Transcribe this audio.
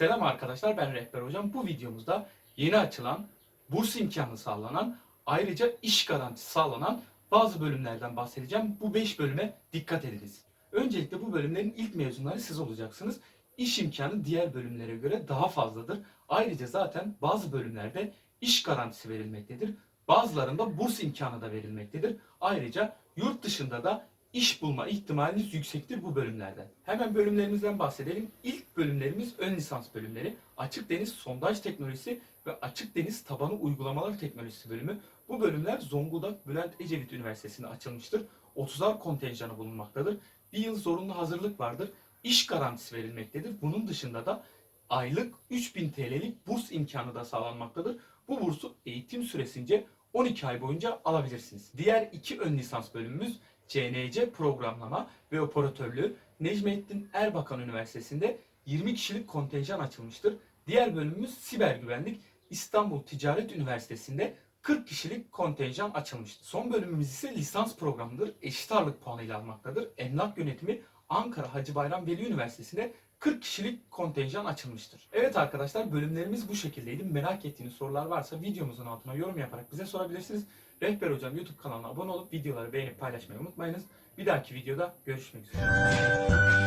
Selam arkadaşlar ben Rehber Hocam. Bu videomuzda yeni açılan, burs imkanı sağlanan, ayrıca iş garantisi sağlanan bazı bölümlerden bahsedeceğim. Bu 5 bölüme dikkat ediniz. Öncelikle bu bölümlerin ilk mezunları siz olacaksınız. İş imkanı diğer bölümlere göre daha fazladır. Ayrıca zaten bazı bölümlerde iş garantisi verilmektedir. Bazılarında burs imkanı da verilmektedir. Ayrıca yurt dışında da iş bulma ihtimaliniz yüksektir bu bölümlerden. Hemen bölümlerimizden bahsedelim. İlk bölümlerimiz ön lisans bölümleri. Açık deniz sondaj teknolojisi ve açık deniz tabanı uygulamalar teknolojisi bölümü. Bu bölümler Zonguldak Bülent Ecevit Üniversitesi'nde açılmıştır. 30'ar kontenjanı bulunmaktadır. Bir yıl zorunlu hazırlık vardır. İş garantisi verilmektedir. Bunun dışında da aylık 3000 TL'lik burs imkanı da sağlanmaktadır. Bu bursu eğitim süresince 12 ay boyunca alabilirsiniz. Diğer iki ön lisans bölümümüz CNC programlama ve operatörlüğü Necmettin Erbakan Üniversitesi'nde 20 kişilik kontenjan açılmıştır. Diğer bölümümüz siber güvenlik İstanbul Ticaret Üniversitesi'nde 40 kişilik kontenjan açılmıştır. Son bölümümüz ise lisans programıdır. Eşit ağırlık puanıyla almaktadır. Emlak yönetimi Ankara Hacı Bayram Veli Üniversitesi'nde 40 kişilik kontenjan açılmıştır. Evet arkadaşlar bölümlerimiz bu şekildeydi. Merak ettiğiniz sorular varsa videomuzun altına yorum yaparak bize sorabilirsiniz. Rehber Hocam YouTube kanalına abone olup videoları beğenip paylaşmayı unutmayınız. Bir dahaki videoda görüşmek üzere.